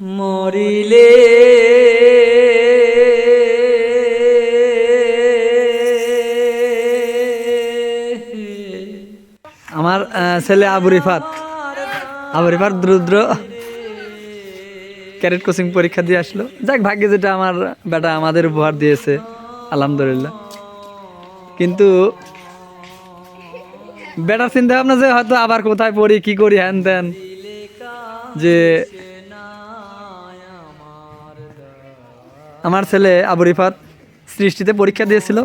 মরিলে। আমার ছেলে Abu Rifat. Abu Rifat Rudra karate coaching পরীক্ষা দিয়ে আসলো। যাক, ভাগ্যে যেটা আমার বেটা আমাদের উপহার দিয়েছে, আলহামদুলিল্লাহ। কিন্তু বেটার চিন্তা ভাবনা যে হয়তো আবার কোথায় পড়ি, কি করি, হ্যান যে আমার ছেলে আবু রিফাত সৃষ্টিতে পরীক্ষা দিয়েছিল।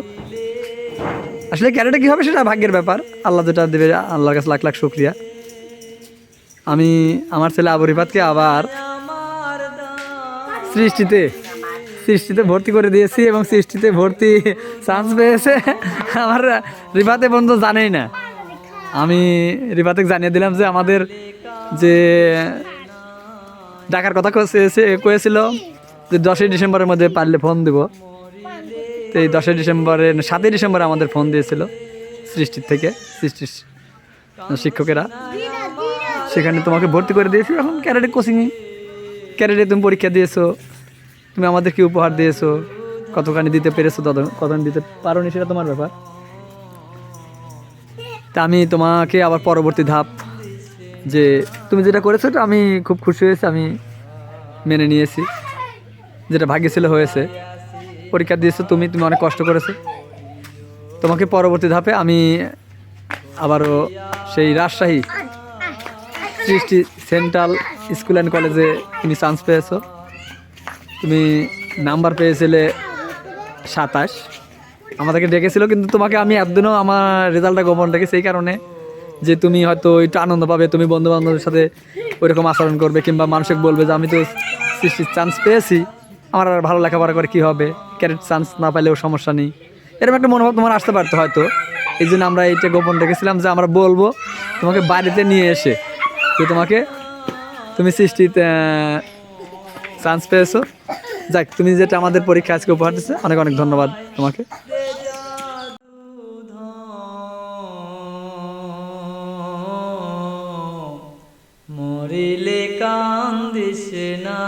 আসলে ক্যারেটে কী হবে সেটা ভাগ্যের ব্যাপার। আল্লাহ যেটা দেবে, আল্লাহর কাছে লাখ লাখ শুক্রিয়া। আমি আমার ছেলে আবু রিফাতকে আবার সৃষ্টিতে সৃষ্টিতে ভর্তি করে দিয়েছি এবং সৃষ্টিতে ভর্তি চান্স পেয়েছে। আমার রিফাতে পর্যন্ত জানেই না। আমি রিফাতে জানিয়ে দিলাম যে আমাদের যে ডাকার কথা কয়েছে- কয়েছিল যে দশই ডিসেম্বরের মধ্যে পারলে ফোন দেবো। তো এই দশই ডিসেম্বরে সাতই ডিসেম্বরে আমাদের ফোন দিয়েছিল সৃষ্টির থেকে, সৃষ্টির শিক্ষকেরা। সেখানে তোমাকে ভর্তি করে দিয়েছি। এখন ক্যারেটে কোচিংয়ে ক্যারেটে তুমি পরীক্ষা দিয়েছ, তুমি আমাদেরকে উপহার দিয়েছ, কতখানি দিতে পেরেছ, তত, কতখানি দিতে পারো নি সেটা তোমার ব্যাপার। তা আমি তোমাকে আবার পরবর্তী ধাপ, যে তুমি যেটা করেছ আমি খুব খুশি হয়েছি, আমি মেনে নিয়েছি। যেটা ভাগ্যে ছিল হয়েছে। পরীক্ষা দিয়েছ, তুমি তুমি অনেক কষ্ট করেছ। তোমাকে পরবর্তী ধাপে আমি আবারও সেই রাজশাহী সৃষ্টি সেন্ট্রাল স্কুল অ্যান্ড কলেজে তুমি চান্স পেয়েছ। তুমি নাম্বার পেয়েছিলে সাতাশ। আমাদেরকে ডেকেছিল, কিন্তু তোমাকে আমি একদিনও আমার রেজাল্টটা গোপন রেখেছি এই কারণে যে তুমি হয়তো একটু আনন্দ পাবে, তুমি বন্ধু বান্ধবের সাথে ওইরকম আচরণ করবে, কিংবা মানুষকে বলবে যে আমি তো সৃষ্টির চান্স পেয়েছি। আমার আর ভালো লেখাপড়া করে কী হবে? ক্যারেট চান্স না পাইলেও সমস্যা নেই। এরকম একটা মনোভাব তোমার আসতে পারতো হয়তো। এই জন্য আমরা এইটা গোপন রেখেছিলাম যে আমরা বলব, তোমাকে বাড়িতে নিয়ে এসে যে তোমাকে তুমি সৃষ্টিতে চান্স পেয়েছ। যাক, তুমি যেটা আমাদের পরীক্ষা আজকে উপহার দিচ্ছে অনেক অনেক ধন্যবাদ তোমাকে। মরিলে কান্দিস না।